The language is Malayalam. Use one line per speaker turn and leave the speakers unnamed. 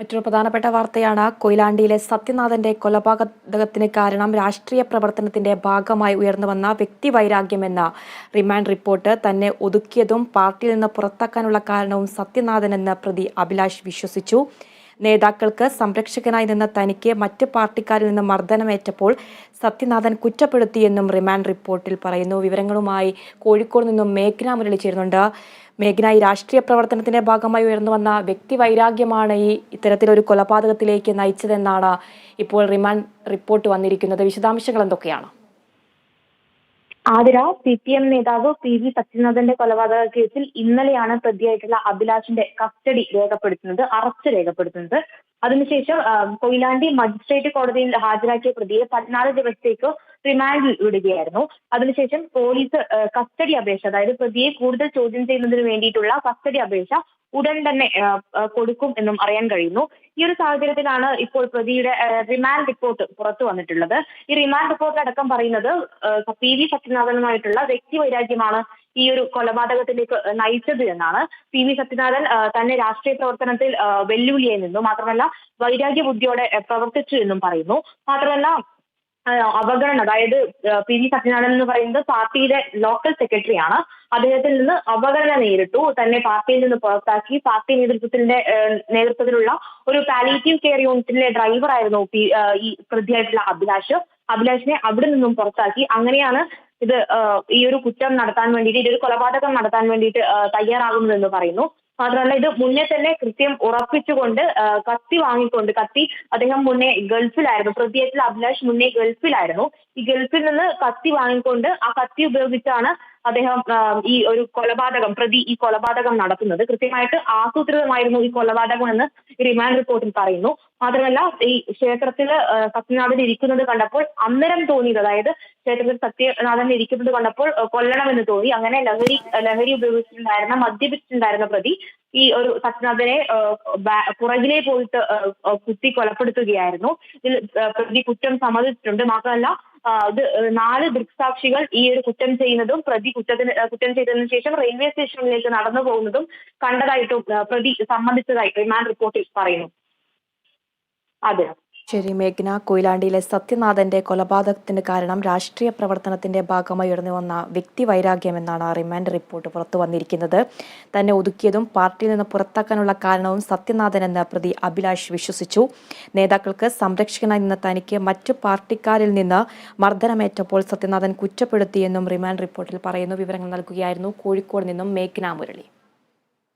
മറ്റൊരു പ്രധാനപ്പെട്ട വാർത്തയാണ് കൊയിലാണ്ടിയിലെ സത്യനാഥന്റെ കൊലപാതകത്തിന് കാരണം രാഷ്ട്രീയ പ്രവർത്തനത്തിന്റെ ഭാഗമായി ഉയർന്നുവന്ന വ്യക്തിവൈരാഗ്യമെന്ന റിമാൻഡ് റിപ്പോർട്ട് തന്നെ ഒതുക്കിയതും പാർട്ടിയിൽ നിന്ന് പുറത്താക്കാനുള്ള കാരണവും സത്യനാഥനെന്ന് പ്രതി അഭിലാഷ് വിശ്വസിച്ചു. നേതാക്കൾക്ക് സംരക്ഷകനായി നിന്ന തനിക്ക് മറ്റ് പാർട്ടിക്കാരിൽ നിന്ന് മർദ്ദനമേറ്റപ്പോൾ സത്യനാഥൻ കുറ്റപ്പെടുത്തിയെന്നും റിമാൻഡ് റിപ്പോർട്ടിൽ പറയുന്നു. വിവരങ്ങളുമായി കോഴിക്കോട് നിന്നും മേഘ്ന മുരളി ചേരുന്നുണ്ട്. മേഘ്ന ഈ രാഷ്ട്രീയ പ്രവർത്തനത്തിന്റെ ഭാഗമായി ഉയർന്നു വന്ന വ്യക്തി വൈരാഗ്യമാണ് ഈ ഇത്തരത്തിലൊരു കൊലപാതകത്തിലേക്ക് നയിച്ചതെന്നാണ് ഇപ്പോൾ റിമാൻഡ് റിപ്പോർട്ട് വന്നിരിക്കുന്നത്. വിശദാംശങ്ങൾ എന്തൊക്കെയാണ്?
ആതിര സി പി എം നേതാവ് പി വി സത്യനാഥന്റെ കൊലപാതക കേസിൽ ഇന്നലെയാണ് പ്രതിയായിട്ടുള്ള അഭിലാഷിന്റെ കസ്റ്റഡി രേഖപ്പെടുത്തുന്നത് അറസ്റ്റ് രേഖപ്പെടുത്തുന്നത്. അതിനുശേഷം കൊയിലാണ്ടി മജിസ്ട്രേറ്റ് കോടതിയിൽ ഹാജരാക്കിയ പ്രതിയെ പതിനാല് ദിവസത്തേക്ക് റിമാൻഡിൽ വിടുകയായിരുന്നു. അതിനുശേഷം പോലീസ് കസ്റ്റഡി അപേക്ഷ അതായത് പ്രതിയെ കൂടുതൽ ചോദ്യം ചെയ്യുന്നതിന് വേണ്ടിയിട്ടുള്ള കസ്റ്റഡി അപേക്ഷ ഉടൻ തന്നെ കൊടുക്കും എന്നും അറിയാൻ കഴിയുന്നു. ഈ ഒരു സാഹചര്യത്തിലാണ് ഇപ്പോൾ പ്രതിയുടെ റിമാൻഡ് റിപ്പോർട്ട് പുറത്തു വന്നിട്ടുള്ളത്. ഈ റിമാൻഡ് റിപ്പോർട്ടിലടക്കം പറയുന്നത് പി വി സത്യനാഥനുമായിട്ടുള്ള വ്യക്തി വൈരാഗ്യമാണ് ഈ ഒരു കൊലപാതകത്തിലേക്ക് നയിച്ചത് എന്നാണ് പി വി സത്യനാഥൻ തന്നെ രാഷ്ട്രീയ പ്രവർത്തനത്തിൽ വെല്ലുവിളിയായി നിന്നു. മാത്രമല്ല വൈരാഗ്യ ബുദ്ധിയോടെ പ്രവർത്തിച്ചു എന്നും പറയുന്നു. മാത്രമല്ല അവഗണന അതായത് പി വി സത്യനാരായണൻ എന്ന് പറയുന്നത് പാർട്ടിയുടെ ലോക്കൽ സെക്രട്ടറിയാണ്. അദ്ദേഹത്തിൽ നിന്ന് അവഗണന നേരിട്ടു. തന്നെ പാർട്ടിയിൽ നിന്ന് പുറത്താക്കി പാർട്ടി നേതൃത്വത്തിന്റെ നേതൃത്വത്തിലുള്ള ഒരു പാലിറ്റീവ് കെയർ യൂണിറ്റിലെ ഡ്രൈവറായിരുന്നു ഈ പ്രതിയായിട്ടുള്ള അഭിലാഷ്. അഭിലാഷിനെ അവിടെ നിന്നും പുറത്താക്കി. അങ്ങനെയാണ് ഇത് ഈ ഒരു കുറ്റം നടത്താൻ വേണ്ടിയിട്ട് ഇതൊരു കൊലപാതകം നടത്താൻ വേണ്ടിയിട്ട് തയ്യാറാകുന്നതെന്ന് പറയുന്നു. മാത്രമല്ല ഇത് മുന്നേ തന്നെ കൃത്യം ഉറപ്പിച്ചുകൊണ്ട് കത്തി വാങ്ങിക്കൊണ്ട് കത്തി അദ്ദേഹം മുന്നേ ഗൾഫിലായിരുന്നു. പ്രതിയായിട്ടുള്ള അഭിലാഷ് മുന്നേ ഗൾഫിലായിരുന്നു. ഈ ഗൾഫിൽ നിന്ന് കത്തി വാങ്ങിക്കൊണ്ട് ആ കത്തി ഉപയോഗിച്ചാണ് അദ്ദേഹം ഈ ഒരു കൊലപാതകം പ്രതി ഈ കൊലപാതകം നടത്തുന്നത്. കൃത്യമായിട്ട് ആസൂത്രിതമായിരുന്നു ഈ കൊലപാതകം എന്ന് റിമാൻഡ് റിപ്പോർട്ടിൽ പറയുന്നു. മാത്രമല്ല ഈ ക്ഷേത്രത്തിൽ സത്യനാഥൻ ഇരിക്കുന്നത് കണ്ടപ്പോൾ അന്നേരം തോന്നിയത് അതായത് ക്ഷേത്രത്തിൽ സത്യനാഥൻ ഇരിക്കുന്നത് കണ്ടപ്പോൾ കൊല്ലണമെന്ന് തോന്നി. അങ്ങനെ ലഹരി ലഹരി ഉപയോഗിച്ചിട്ടുണ്ടായിരുന്ന മദ്യപിച്ചിട്ടുണ്ടായിരുന്ന പ്രതി ഈ ഒരു സത്യനാഥനെ പുറകിലേ പോയിട്ട് കുത്തി കൊലപ്പെടുത്തുകയായിരുന്നു. ഇതിൽ പ്രതി കുറ്റം സമ്മതിച്ചിട്ടുണ്ട്. മാത്രമല്ല ഇത് നാല് ദൃക്സാക്ഷികൾ ഈ ഒരു കുറ്റം ചെയ്യുന്നതും പ്രതി കുറ്റത്തിന് കുറ്റം ചെയ്തതിനു ശേഷം റെയിൽവേ സ്റ്റേഷനിലേക്ക് നടന്നു പോകുന്നതും കണ്ടതായിട്ടും പ്രതി സംബന്ധിച്ചതായിട്ട് റിമാൻഡ് റിപ്പോർട്ടിൽ പറയുന്നു. അതെ.
ശരി മേഘ്ന. കൊയിലാണ്ടിയിലെ സത്യനാഥന്റെ കൊലപാതകത്തിന് കാരണം രാഷ്ട്രീയ പ്രവർത്തനത്തിന്റെ ഭാഗമായി ഉയർന്നു വന്ന വ്യക്തി വൈരാഗ്യമെന്നാണ് റിമാൻഡ് റിപ്പോർട്ട് പുറത്തു വന്നിരിക്കുന്നത്. തന്നെ ഒതുക്കിയതും പാർട്ടിയിൽ നിന്ന് പുറത്താക്കാനുള്ള കാരണവും സത്യനാഥൻ എന്ന പ്രതി അഭിലാഷ് വിശ്വസിച്ചു. നേതാക്കൾക്ക് സംരക്ഷകനായി നിന്ന തനിക്ക് മറ്റു പാർട്ടിക്കാരിൽ നിന്ന് മർദ്ദനമേറ്റപ്പോൾ സത്യനാഥൻ കുറ്റപ്പെടുത്തിയെന്നും റിമാൻഡ് റിപ്പോർട്ടിൽ പറയുന്നു. വിവരങ്ങൾ നൽകുകയായിരുന്നു കോഴിക്കോട് നിന്നും മേഘ്ന മുരളി.